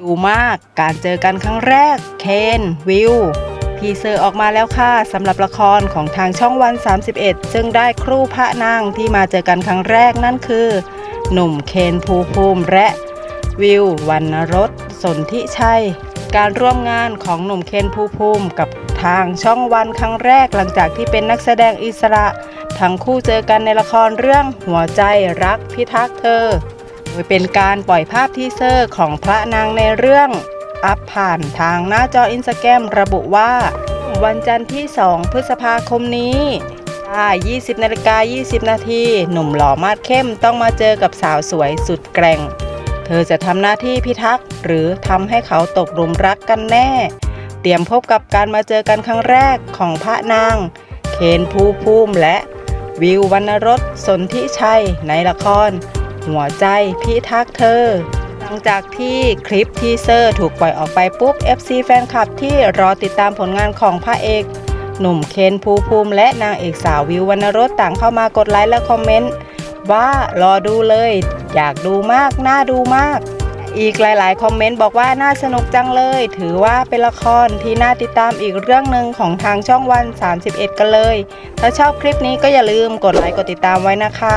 ดูมากการเจอกันครั้งแรก เคน วิวทีเซอร์ออกมาแล้วค่ะสำหรับละครของทางช่องวัน 31 ซึ่งได้ครูพระนางที่มาเจอกันครั้งแรกนั่นคือ หนุ่มเคนภูภูมิและวิววรรณรสสนธิชัย การร่วมงานของหนุ่มเคนภูภูมิกับทางช่องวันครั้งแรกหลังจากที่เป็นนักแสดงอิสระ ทั้งคู่เจอกันในละครเรื่องหัวใจรักพิทักษ์เธอ โดยเป็นการปล่อยภาพทีเซอร์ของพระนางในเรื่อง อัพผ่านทางหน้าจออินสตาแกรมระบุว่า วันจันทร์ที่ 2 พฤษภาคมนี้ค่ะ20นาฬิกา20 นาที หนุ่มหล่อมาดเข้มต้องมาเจอกับสาวสวยสุดแกร่ง เธอจะทำหน้าที่พิทักษ์ หรือทำให้เขาตกหลุมรักกันแน่ เตรียมพบกับการมาเจอกันครั้งแรกของพระนาง เคนภูภูมิและ วิววรรณรสสนธิชัยในละคร หัวใจพิทักษ์เธอ หลังจากที่คลิปทีเซอร์ถูกปล่อยออกไปปุ๊บ FC แฟนคลับที่รอติดตามผลงานของพระเอก หนุ่มเคนภูภูมิและนางเอกสาววิววรรณรสต่างเข้ามากดไลค์และคอมเมนต์ว่ารอดูเลย อยากดูมาก น่าดูมาก อีกหลายๆ คอมเมนต์บอกว่าน่าสนุกจังเลย ถือว่าเป็นละครที่น่าติดตามอีกเรื่องหนึ่งของทางช่องวัน 31 กันเลย ถ้าชอบคลิปนี้ก็อย่าลืมกดไลค์กดติดตามไว้นะคะ